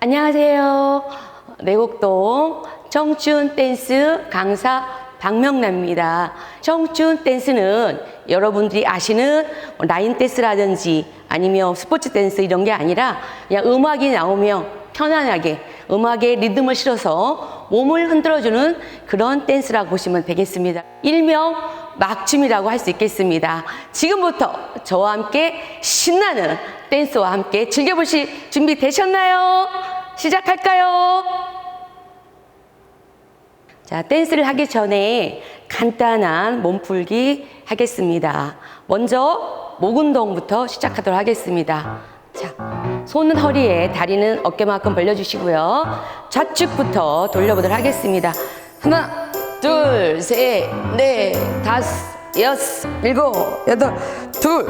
안녕하세요. 내곡동 청춘 댄스 강사 박명란입니다. 청춘 댄스는 여러분들이 아시는 뭐 라인 댄스라든지 아니면 스포츠 댄스 이런 게 아니라 그냥 음악이 나오면 편안하게 음악에 리듬을 실어서 몸을 흔들어주는 그런 댄스라고 보시면 되겠습니다. 일명 막춤이라고 할 수 있겠습니다. 지금부터 저와 함께 신나는 댄스와 함께 즐겨보실 준비 되셨나요? 시작할까요? 자, 댄스를 하기 전에 간단한 몸풀기 하겠습니다. 먼저 목 운동부터 시작하도록 하겠습니다. 자, 손은 허리에, 다리는 어깨만큼 벌려주시고요. 좌측부터 돌려보도록 하겠습니다. 하나, 둘, 셋, 넷, 다섯, 여섯, 일곱, 여덟, 둘,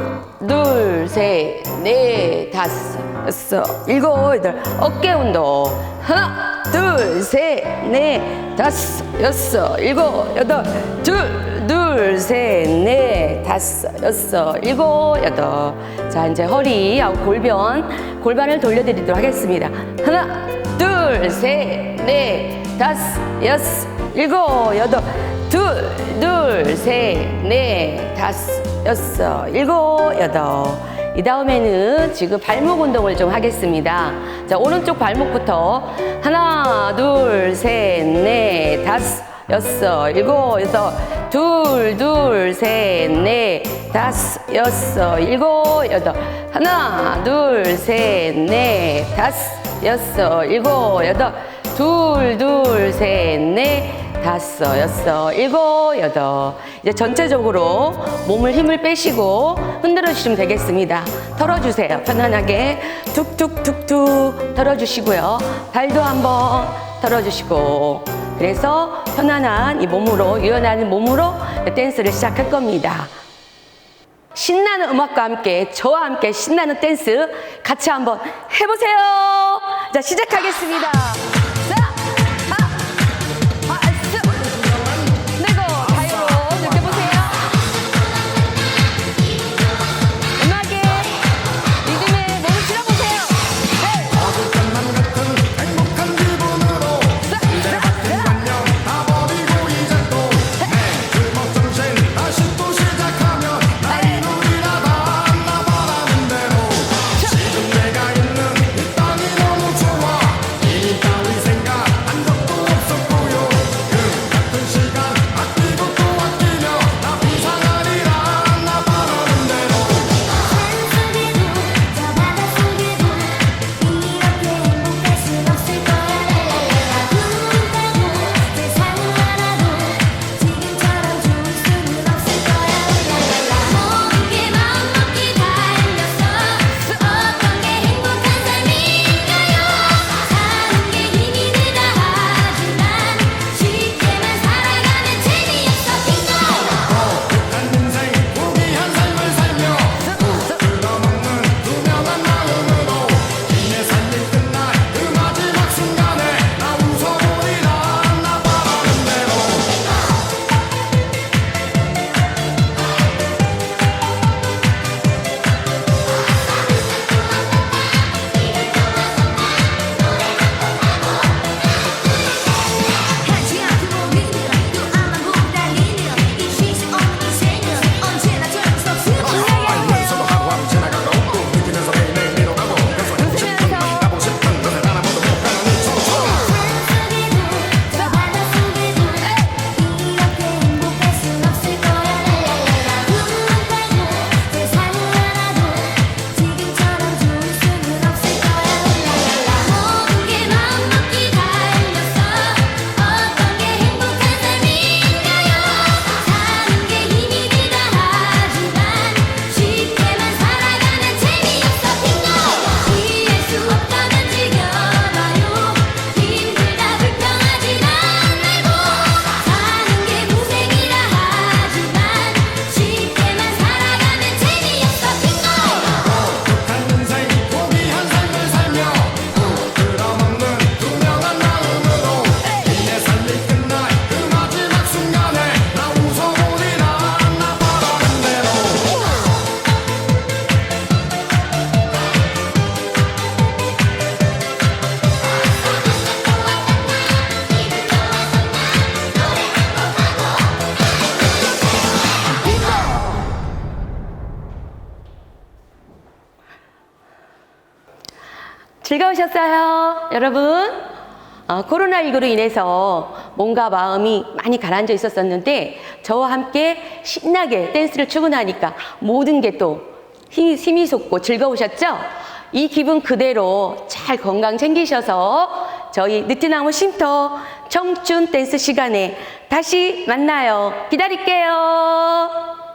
둘, 셋, 넷, 다섯, 여섯, 일곱, 여덟, 어깨 운동. 하나, 둘, 셋, 넷, 다섯, 여섯, 일곱, 여덟, 둘, 둘, 셋, 넷, 다섯, 여섯, 일곱, 여덟. 자, 이제 허리하고 골반, 골반을 돌려드리도록 하겠습니다. 하나, 둘, 셋, 넷, 다섯, 여섯, 일곱, 여덟, 둘, 둘, 셋, 넷, 다섯, 여섯, 일곱, 여덟. 이 다음에는 지금 발목 운동을 좀 하겠습니다. 자, 오른쪽 발목부터 하나, 둘, 셋, 넷, 다섯, 여섯, 일곱, 여덟, 둘, 둘, 셋, 넷, 다섯, 여섯, 일곱, 여덟, 하나, 둘, 셋, 넷, 다섯, 여섯, 일곱, 여덟, 둘, 둘, 셋, 넷, 다섯, 여섯, 일곱, 여덟. 이제 전체적으로 몸을 힘을 빼시고 흔들어 주시면 되겠습니다. 털어주세요. 편안하게 툭툭툭툭 털어주시고요. 발도 한번 털어주시고. 그래서 편안한 이 몸으로, 유연한 몸으로 댄스를 시작할 겁니다. 신나는 음악과 함께 저와 함께 신나는 댄스 같이 한번 해보세요. 자 시작하겠습니다. 즐거우셨어요, 여러분? 어, 코로나19로 인해서 몸과 마음이 많이 가라앉아 있었었는데 저와 함께 신나게 댄스를 추고 나니까 모든 게 또 힘이, 힘이 솟고 즐거우셨죠? 이 기분 그대로 잘 건강 챙기셔서 저희 느티나무 쉼터 청춘 댄스 시간에 다시 만나요. 기다릴게요.